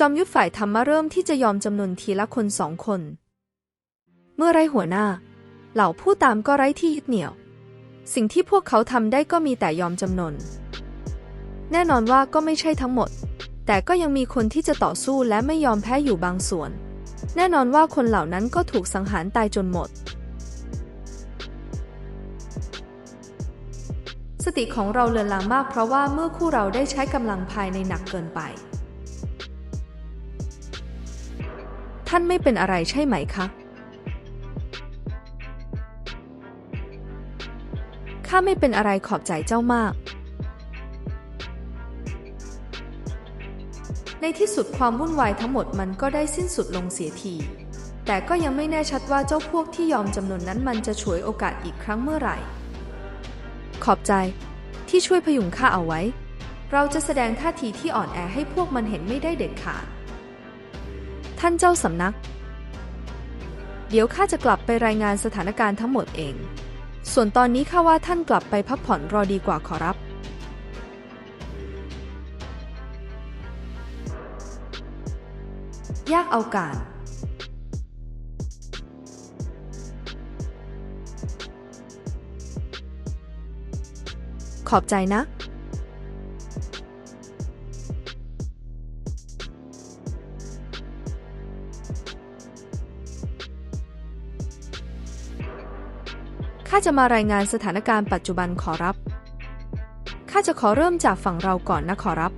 จอมยุทธฝ่ายธรรมะเริ่มที่จะยอมจำนวนทีละคนสองคน เมื่อไรหัวหน้า เหล่าผู้ตามก็ไร้ที่ยึดเหนี่ยว สิ่งที่พวกเขาทำได้ก็มีแต่ยอมจำนน แน่นอนว่าก็ไม่ใช่ทั้งหมด แต่ก็ยังมีคนที่จะต่อสู้และไม่ยอมแพ้อยู่บางส่วน แน่นอนว่าคนเหล่านั้นก็ถูกสังหารตายจนหมด สติของเราเลือนลางมากเพราะว่าเมื่อคู่เราได้ใช้กำลังภายในหนักเกินไป ท่านไม่เป็นอะไรใช่ไหมคะข้าไม่เป็นอะไรขอบใจเจ้ามาก ในที่สุดความวุ่นวายทั้งหมดมันก็ได้สิ้นสุดลงเสียที แต่ก็ยังไม่แน่ชัดว่าเจ้าพวกที่ยอมจำนวนนั้นมันจะฉวยโอกาสอีกครั้งเมื่อไหร่ ขอบใจที่ช่วยพยุงข้าเอาไว้ เราจะแสดงท่าทีที่อ่อนแอให้พวกมันเห็นไม่ได้เด็ดขาด ท่านเจ้าสำนัก เดี๋ยวข้าจะกลับไปรายงานสถานการณ์ทั้งหมดเอง ส่วนตอนนี้ข้าว่าท่านกลับไปพักผ่อนรอดีกว่าขอรับ ยากเอาการขอบใจนะาจะมารายงานสถานการณ์ปัจจุบันขอรับ ข้าจะขอเริ่มจากฝั่งเราก่อนนะขอรับ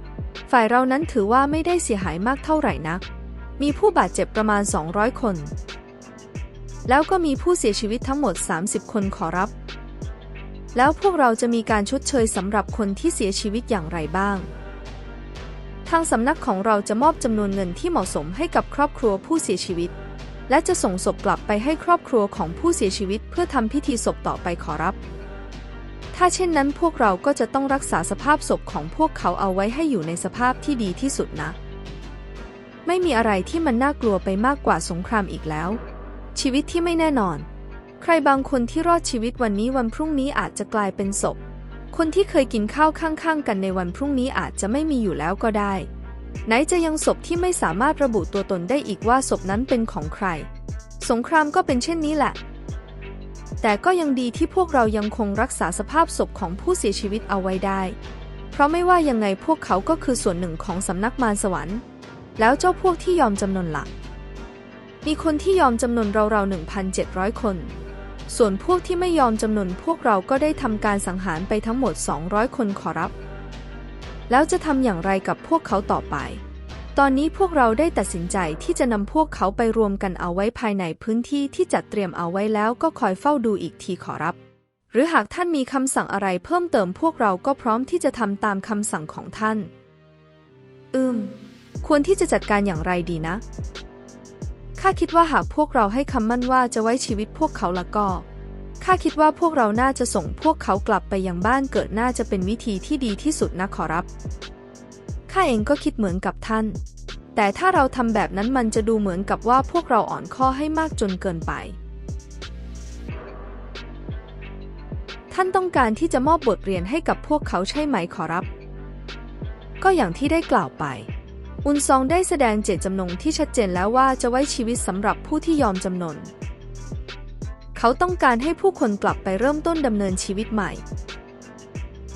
ฝ่ายเรานั้นถือว่าไม่ได้เสียหายมากเท่าไหร่นัก มีผู้บาดเจ็บประมาณ 200 คน แล้วก็มีผู้เสียชีวิตทั้งหมด 30 คนขอรับ แล้วพวกเราจะมีการชดเชยสำหรับคนที่เสียชีวิตอย่างไรบ้าง ทางสำนักของเราจะมอบจำนวนเงินที่เหมาะสมให้กับครอบครัวผู้เสียชีวิต และจะส่งศพกลับไปให้ครอบครัวของผู้เสียชีวิตเพื่อทำพิธีศพต่อไปขอรับ ถ้าเช่นนั้นพวกเราก็จะต้องรักษาสภาพศพของพวกเขาเอาไว้ให้อยู่ในสภาพที่ดีที่สุดนะ ไม่มีอะไรที่มันน่ากลัวไปมากกว่าสงครามอีกแล้ว ชีวิตที่ไม่แน่นอน ใครบางคนที่รอดชีวิตวันนี้วันพรุ่งนี้อาจจะกลายเป็นศพ คนที่เคยกินข้าวข้างๆ กันในวันพรุ่งนี้อาจจะไม่มีอยู่แล้วก็ได้ ไหนจะยังศพที่ไม่สามารถระบุตัวตนได้อีกว่าศพนั้นเป็นของใคร สงครามก็เป็นเช่นนี้แหละ แต่ก็ยังดีที่พวกเรายังคงรักษาสภาพศพของผู้เสียชีวิตเอาไว้ได้ เพราะไม่ว่ายังไงพวกเขาก็คือส่วนหนึ่งของสำนักมารสวรรค์ แล้วเจ้าพวกที่ยอมจำนนหลักมีคนที่ยอมจำนนเราเรา1,700 คน ส่วนพวกที่ไม่ยอมจำนนพวกเราก็ได้ทำการสังหารไปทั้งหมด 200 คนขอรับ แล้วจะทำอย่างไรกับพวกเขาต่อไป ตอนนี้พวกเราได้ตัดสินใจที่จะนำพวกเขาไปรวมกันเอาไว้ภายในพื้นที่ที่จัดเตรียมเอาไว้แล้วก็คอยเฝ้าดูอีกทีขอรับ หรือหากท่านมีคำสั่งอะไรเพิ่มเติมพวกเราก็พร้อมที่จะทำตามคำสั่งของท่าน อืม ควรที่จะจัดการอย่างไรดีนะ ข้าคิดว่าหากพวกเราให้คำมั่นว่าจะไว้ชีวิตพวกเขาละก็ ข้าคิดว่าพวกเราน่าจะส่งพวกเขากลับไปยังบ้านเกิดน่าจะเป็นวิธีที่ดีที่สุดนะขอรับ ข้าเองก็คิดเหมือนกับท่าน แต่ถ้าเราทำแบบนั้นมันจะดูเหมือนกับว่าพวกเราอ่อนข้อให้มากจนเกินไป ท่านต้องการที่จะมอบบทเรียนให้กับพวกเขาใช่ไหมขอรับ ก็อย่างที่ได้กล่าวไป อุนซองได้แสดงเจตจำนงที่ชัดเจนแล้วว่าจะไว้ชีวิตสำหรับผู้ที่ยอมจำนน เขาต้องการให้ผู้คนกลับไปเริ่มต้นดำเนินชีวิตใหม่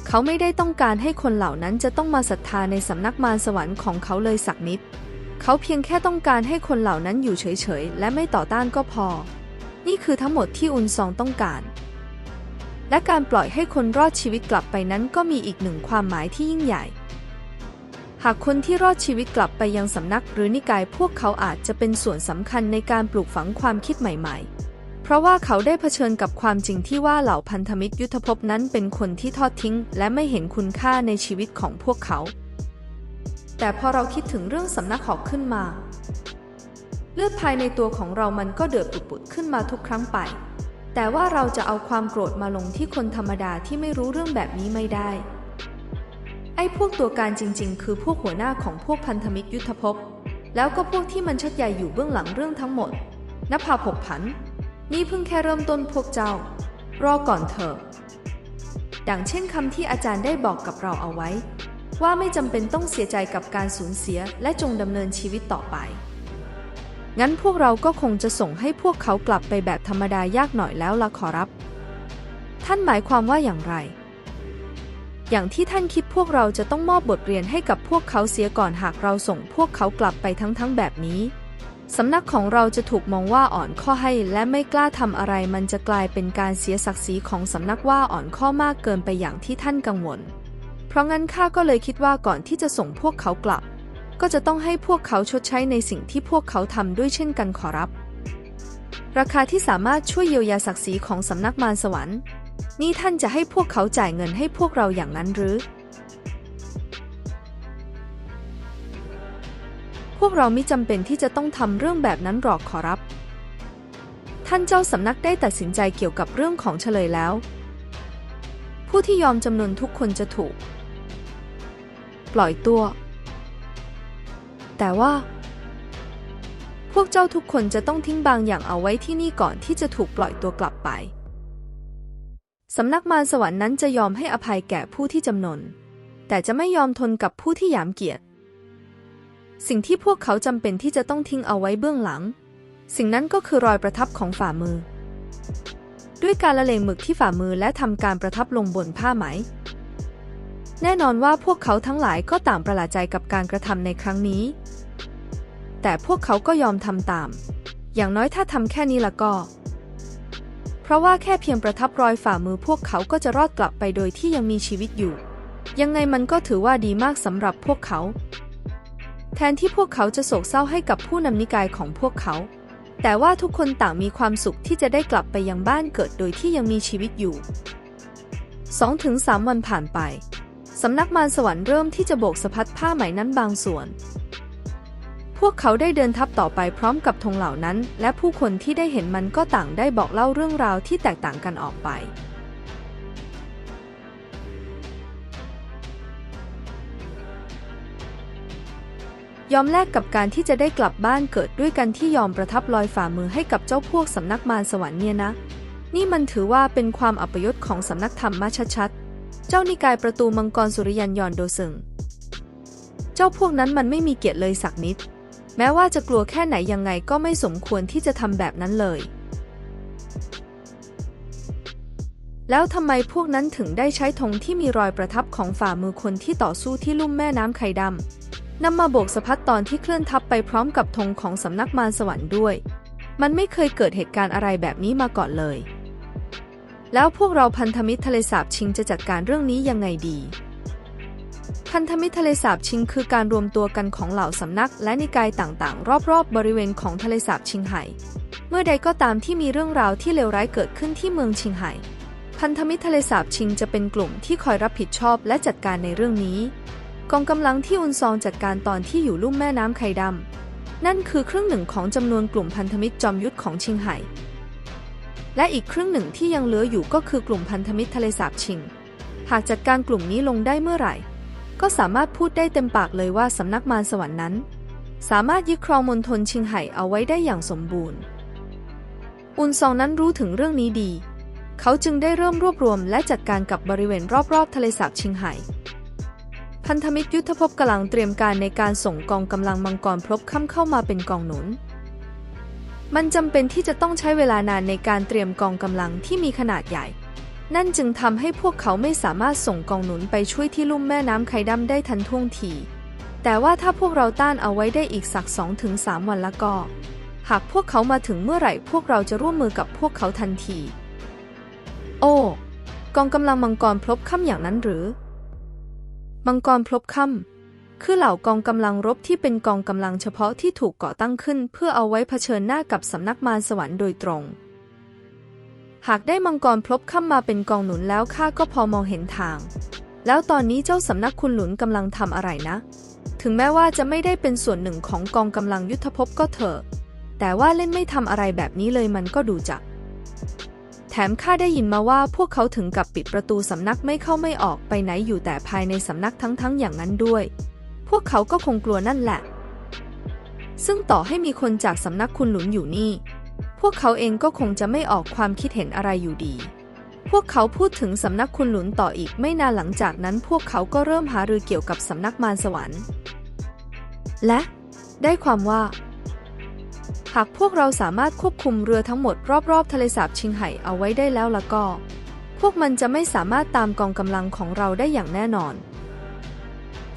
เขาไม่ได้ต้องการให้คนเหล่านั้นจะต้องมาศรัทธาในสำนักมารสวรรค์ของเขาเลยสักนิด เขาเพียงแค่ต้องการให้คนเหล่านั้นอยู่เฉยๆ และไม่ต่อต้านก็พอ นี่คือทั้งหมดที่อุนซองต้องการ และการปล่อยให้คนรอดชีวิตกลับไปนั้นก็มีอีกหนึ่งความหมายที่ยิ่งใหญ่หากคนที่รอดชีวิตกลับไปยังสำนักหรือนิกายพวกเขาอาจจะเป็นส่วนสำคัญในการปลูกฝังความคิดใหม่ ๆ เพราะว่าเขาได้เผชิญกับความจริงที่ว่าเหล่าพันธมิตรยุทธภพนั้นเป็นคนที่ทอดทิ้ง และไม่เห็นคุณค่าในชีวิตของพวกเขา แต่พอเราคิดถึงเรื่องสำนักหอกขึ้นมา เลือดภายในตัวของเรามันก็เดือดปุดๆขึ้นมาทุกครั้งไป แต่ว่าเราจะเอาความโกรธมาลงที่คนธรรมดาที่ไม่รู้เรื่องแบบนี้ไม่ได้ ไอ้พวกตัวการจริง ๆ คือพวกหัวหน้าของพวกพันธมิตรยุทธภพ แล้วก็พวกที่มันชักใหญ่อยู่เบื้องหลังเรื่องทั้งหมดนภาผกผัน นี่เพิ่งแค่เริ่มต้นพวกเจ้า รอก่อนเถอะดังเช่นคำที่อาจารย์ได้บอกกับเราเอาไว้ ว่าไม่จำเป็นต้องเสียใจกับการสูญเสียและจงดำเนินชีวิตต่อไป งั้นพวกเราก็คงจะส่งให้พวกเขากลับไปแบบธรรมดายากหน่อยแล้วละขอรับ ท่านหมายความว่าอย่างไร อย่างที่ท่านคิดพวกเราจะต้องมอบบทเรียนให้กับพวกเขาเสียก่อนหากเราส่งพวกเขากลับไปทั้งๆแบบนี้ สำนักของเราจะถูกมองว่าอ่อนข้อให้และไม่กล้าทำอะไรมันจะกลายเป็นการเสียศักดิ์ศรีของสำนักว่าอ่อนข้อมากเกินไปอย่างที่ท่านกังวล เพราะงั้นข้าก็เลยคิดว่าก่อนที่จะส่งพวกเขากลับ ก็จะต้องให้พวกเขาชดใช้ในสิ่งที่พวกเขาทำด้วยเช่นกันขอรับ ราคาที่สามารถช่วยเยียวยาศักดิ์ศรีของสำนักมารสวรรค์ นี่ท่านจะให้พวกเขาจ่ายเงินให้พวกเราอย่างนั้นหรือ วกเราไม่จำเป็นที่จะต้องทำเรื่องแบบนั้นหรอกขอรับ ท่านเจ้าสำนักได้ตัดสินใจเกี่ยวกับเรื่องของเฉลยแล้ว ผู้ที่ยอมจำนวนทุกคนจะถูก ปล่อยตัว แต่ว่า พวกเจ้าทุกคนจะต้องทิ้งบางอย่างเอาไว้ที่นี่ก่อนที่จะถูกปล่อยตัวกลับไปสำนักมารสวรรค์นั้นจะยอมให้อภัยแก่ผู้ที่จำนน แต่จะไม่ยอมทนกับผู้ที่หยามเกียรติ สิ่งที่พวกเขาจำเป็นที่จะต้องทิ้งเอาไว้เบื้องหลัง สิ่งนั้นก็คือรอยประทับของฝ่ามือ ด้วยการละเลงหมึกที่ฝ่ามือและทำการประทับลงบนผ้าไหม แน่นอนว่าพวกเขาทั้งหลายก็ต่างประหลาดใจกับการกระทำในครั้งนี้ แต่พวกเขาก็ยอมทำตาม อย่างน้อยถ้าทำแค่นี้ละก็ เพราะว่าแค่เพียงประทับรอยฝ่ามือพวกเขาก็จะรอดกลับไปโดยที่ยังมีชีวิตอยู่ ยังไงมันก็ถือว่าดีมากสำหรับพวกเขา แทนที่พวกเขาจะโศกเศร้าให้กับผู้นำนิกายของพวกเขา แต่ว่าทุกคนต่างมีความสุขที่จะได้กลับไปยังบ้านเกิดโดยที่ยังมีชีวิตอยู่2-3วันผ่านไป สำนักมารสวรรค์เริ่มที่จะโบกสะพัดผ้าไหมนั้นบางส่วน พวกเขาได้เดินทับต่อไปพร้อมกับธงเหล่านั้น และผู้คนที่ได้เห็นมันก็ต่างได้บอกเล่าเรื่องราวที่แตกต่างกันออกไป ยอมแลกกับการที่จะได้กลับบ้านเกิดด้วยกันที่ยอมประทับรอยฝ่ามือให้กับเจ้าพวกสำนักมารสวรรค์เนี่ยนะ นี่มันถือว่าเป็นความอัปยศของสำนักธรรมมาชัดๆ เจ้านิกายประตูมังกรสุริยันยอนโดซึง เจ้าพวกนั้นมันไม่มีเกียรติเลยสักนิด แม้ว่าจะกลัวแค่ไหนยังไงก็ไม่สมควรที่จะทำแบบนั้นเลย แล้วทำไมพวกนั้นถึงได้ใช้ธงที่มีรอยประทับของฝ่ามือคนที่ต่อสู้ที่ลุ่มแม่น้ำไข่ดำ นำมาโบกสะพัดตอนที่เคลื่อนทัพไปพร้อมกับธงของสำนักมารสวรรค์ด้วย มันไม่เคยเกิดเหตุการณ์อะไรแบบนี้มาก่อนเลย แล้วพวกเราพันธมิตรทะเลสาบชิงจะจัดการเรื่องนี้ยังไงดี พันธมิตรทะเลสาบชิงคือการรวมตัวกันของเหล่าสำนักและนิกายต่างๆ รอบๆบบริเวณของทะเลสาบชิงไห่ เมื่อใดก็ตามที่มีเรื่องราวที่เลวร้ายเกิดขึ้นที่เมืองชิงไห่ พันธมิตรทะเลสาบชิงจะเป็นกลุ่มที่คอยรับผิดชอบและจัดการในเรื่องนี้ กองกำลังที่อุนซองจัดการตอนที่อยู่ลุ่มแม่น้ำไข่ดำ นั่นคือครึ่งหนึ่งของจำนวนกลุ่มพันธมิตรจอมยุทธของชิงไห่และอีกครึ่งหนึ่งที่ยังเหลืออยู่ก็คือกลุ่มพันธมิตรทะเลสาบชิง หากจัดการกลุ่มนี้ลงได้เมื่อไหร่ ก็สามารถพูดได้เต็มปากเลยว่าสำนักมารสวรรค์นั้น สามารถยึดครองมณฑลชิงไห่เอาไว้ได้อย่างสมบูรณ์ อุนซองนั้นรู้ถึงเรื่องนี้ดี เขาจึงได้เริ่มรวบรวมและจัดการกับบริเวณรอบๆ ทะเลสาบชิงไห่ พันธมิตรยุทธภพกำลังเตรียมการในการส่งกองกำลังมังกรพลบค่ำเข้ามาเป็นกองหนุน มันจำเป็นที่จะต้องใช้เวลานานในการเตรียมกองกำลังที่มีขนาดใหญ่ นั่นจึงทำให้พวกเขาไม่สามารถส่งกองหนุนไปช่วยที่ลุ่มแม่น้ำไคดัมได้ทันท่วงที แต่ว่าถ้าพวกเราต้านเอาไว้ได้อีกสัก2-3วันละก็ หากพวกเขามาถึงเมื่อไหร่พวกเราจะร่วมมือกับพวกเขาทันที โอ้ กองกำลังมังกรพลบค่ำอย่างนั้นหรือ มังกรพลบค่ำคือเหล่ากองกำลังรบที่เป็นกองกำลังเฉพาะที่ถูกก่อตั้งขึ้น เพื่อเอาไว้เผชิญหน้ากับสำนักมารสวรรค์โดยตรง หากได้มังกรพลบค่ำมาเป็นกองหนุนแล้วข้าก็พอมองเห็นทาง แล้วตอนนี้เจ้าสำนักคุณหลุนกำลังทำอะไรนะ ถึงแม้ว่าจะไม่ได้เป็นส่วนหนึ่งของกองกำลังยุทธภพก็เถอะ แต่ว่าเล่นไม่ทำอะไรแบบนี้เลยมันก็ดูจัก แถมข้าได้ยินมาว่าพวกเขาถึงกับปิดประตูสำนักไม่เข้าไม่ออกไปไหนอยู่แต่ภายในสำนักทั้งๆ อย่างนั้นด้วย พวกเขาก็คงกลัวนั่นแหละ ซึ่งต่อให้มีคนจากสำนักคุณหลุนอยู่นี่ พวกเขาเองก็คงจะไม่ออกความคิดเห็นอะไรอยู่ดี พวกเขาพูดถึงสำนักคุณหลุนต่ออีกไม่นานหลังจากนั้น พวกเขาก็เริ่มหารือเกี่ยวกับสำนักมารสวรรค์ และ ได้ความว่า หากพวกเราสามารถควบคุมเรือทั้งหมดรอบๆ ทะเลสาบชิงไห่เอาไว้ได้แล้วละก็ พวกมันจะไม่สามารถตามกองกำลังของเราได้อย่างแน่นอน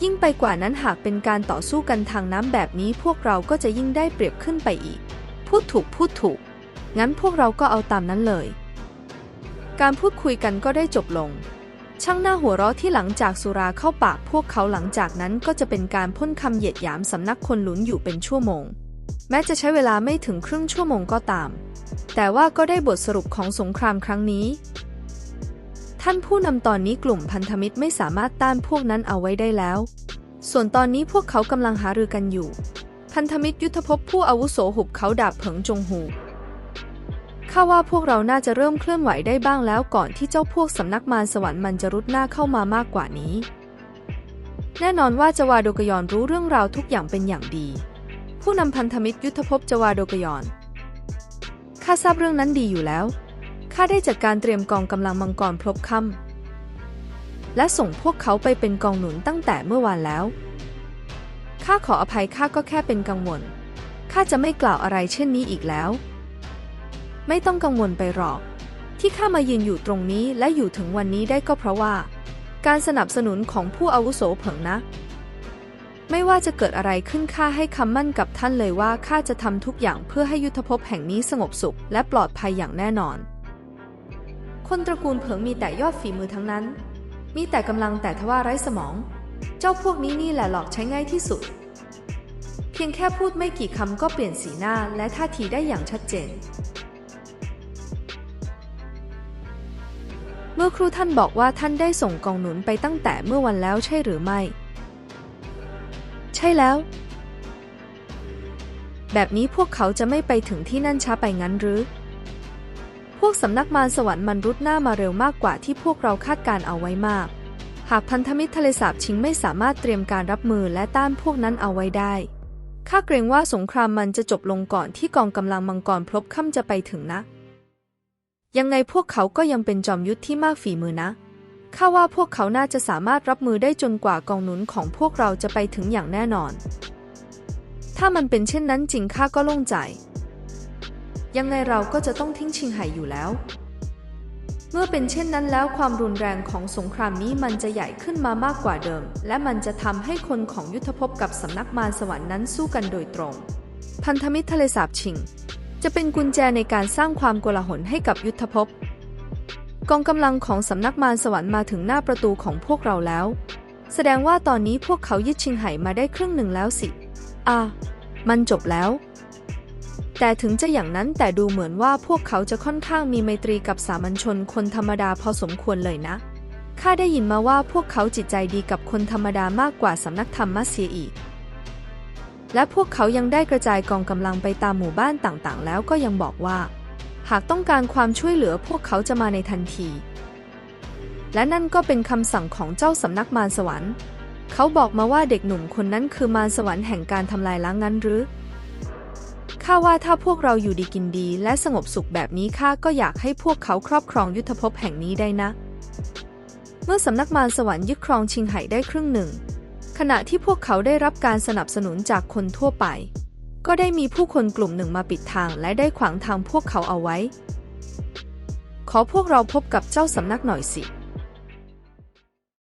ยิ่งไปกว่านั้นหากเป็นการต่อสู้กันทางน้ำแบบนี้พวกเราก็จะยิ่งได้เปรียบขึ้นไปอีก พูดถูกพูดถูก งั้นพวกเราก็เอาตามนั้นเลย การพูดคุยกันก็ได้จบลง ช่างหน้าหัวเราะที่หลังจากสุราเข้าปากพวกเขาหลังจากนั้นก็จะเป็นการพ่นคำเหยียดหยามสำนักคนหลุนอยู่เป็นชั่วโมง แม้จะใช้เวลาไม่ถึงครึ่งชั่วโมงก็ตาม แต่ว่าก็ได้บทสรุปของสงครามครั้งนี้ ท่านผู้นำตอนนี้กลุ่มพันธมิตรไม่สามารถต้านพวกนั้นเอาไว้ได้แล้ว ส่วนตอนนี้พวกเขากำลังหารือกันอยู่ พันธมิตรยุทธภพผู้อาวุโสหุบเขาดาบเผิงจงหูข้าว่าพวกเราน่าจะเริ่มเคลื่อนไหวได้บ้างแล้วก่อนที่เจ้าพวกสำนักมารสวรรค์มันจะรุดหน้าเข้ามามากกว่านี้ แน่นอนว่าจวาโดกยอนรู้เรื่องราวทุกอย่างเป็นอย่างดี ผู้นำพันธมิตรยุทธภพจวาโดกยอน ข้าทราบเรื่องนั้นดีอยู่แล้ว ข้าได้จัดการเตรียมกองกำลังมังกรพลบค่ำและส่งพวกเขาไปเป็นกองหนุนตั้งแต่เมื่อวานแล้ว ข้าขออภัยข้าก็แค่เป็นกังวล ข้าจะไม่กล่าวอะไรเช่นนี้อีกแล้ว ไม่ต้องกังวลไปหรอก ที่ข้ามายืนอยู่ตรงนี้และอยู่ถึงวันนี้ได้ก็เพราะว่า การสนับสนุนของผู้อาวุโสเผิงนะ ไม่ว่าจะเกิดอะไรขึ้นข้าให้คำมั่นกับท่านเลยว่าข้าจะทำทุกอย่างเพื่อให้ยุทธภพแห่งนี้สงบสุข และปลอดภัยอย่างแน่นอน คนตระกูลเผิงมีแต่ยอดฝีมือทั้งนั้น มีแต่กำลังแต่ทว่าไร้สมอง เจ้าพวกนี้นี่แหละหลอกใช้ง่ายที่สุด เพียงแค่พูดไม่กี่คำก็เปลี่ยนสีหน้าและท่าทีได้อย่างชัดเจน เมื่อครูท่านบอกว่าท่านได้ส่งกองหนุนไปตั้งแต่เมื่อวันแล้วใช่หรือไม่ ใช่แล้ว แบบนี้พวกเขาจะไม่ไปถึงที่นั่นช้าไปงั้นหรือ พวกสำนักมารสวรรค์มันรุดหน้ามาเร็วมากกว่าที่พวกเราคาดการเอาไว้มาก หากพันธมิตรทะเลสาบชิงไม่สามารถเตรียมการรับมือและต้านพวกนั้นเอาไว้ได้ข้าเกรงว่าสงครามมันจะจบลงก่อนที่กองกำลังมังกรพลบค่ำจะไปถึงนะ ยังไงพวกเขาก็ยังเป็นจอมยุทธที่มากฝีมือนะ ข้าว่าพวกเขาน่าจะสามารถรับมือได้จนกว่ากองหนุนของพวกเราจะไปถึงอย่างแน่นอน ถ้ามันเป็นเช่นนั้นจริงข้าก็โล่งใจ ยังไงเราก็จะต้องทิ้งชิงไห่อยู่แล้ว เมื่อเป็นเช่นนั้นแล้วความรุนแรงของสงครามนี้มันจะใหญ่ขึ้นมามากกว่าเดิม และมันจะทำให้คนของยุทธภพกับสำนักมารสวรรค์นั้นสู้กันโดยตรง พันธมิตรทะเลสาบชิง จะเป็นกุญแจในการสร้างความโกลาหลให้กับยุทธภพ กองกำลังของสำนักมารสวรรค์มาถึงหน้าประตูของพวกเราแล้ว แสดงว่าตอนนี้พวกเขายึดชิงไห่มาได้ครึ่งหนึ่งแล้วสิ อ่า มันจบแล้ว แต่ถึงจะอย่างนั้นแต่ดูเหมือนว่าพวกเขาจะค่อนข้างมีไมตรีกับสามัญชนคนธรรมดาพอสมควรเลยนะ ข้าได้ยินมาว่าพวกเขาจิตใจดีกับคนธรรมดามากกว่าสำนักธรรมะเสียอีก และพวกเขายังได้กระจายกองกำลังไปตามหมู่บ้านต่างๆ แล้วก็ยังบอกว่า หากต้องการความช่วยเหลือพวกเขาจะมาในทันที และนั่นก็เป็นคำสั่งของเจ้าสำนักมารสวรรค์ เขาบอกมาว่าเด็กหนุ่มคนนั้นคือมารสวรรค์แห่งการทำลายล้างงั้นหรือข้าว่าถ้าพวกเราอยู่ดีกินดีและสงบสุขแบบนี้ข้าก็อยากให้พวกเขาครอบครองยุทธภพแห่งนี้ได้นะ เมื่อสำนักมารสวรรค์ยึดครองชิงไห่ได้ครึ่งหนึ่ง ขณะที่พวกเขาได้รับการสนับสนุนจากคนทั่วไป ก็ได้มีผู้คนกลุ่มหนึ่งมาปิดทางและได้ขวางทางพวกเขาเอาไว้ ขอพวกเราพบกับเจ้าสำนักหน่อยสิ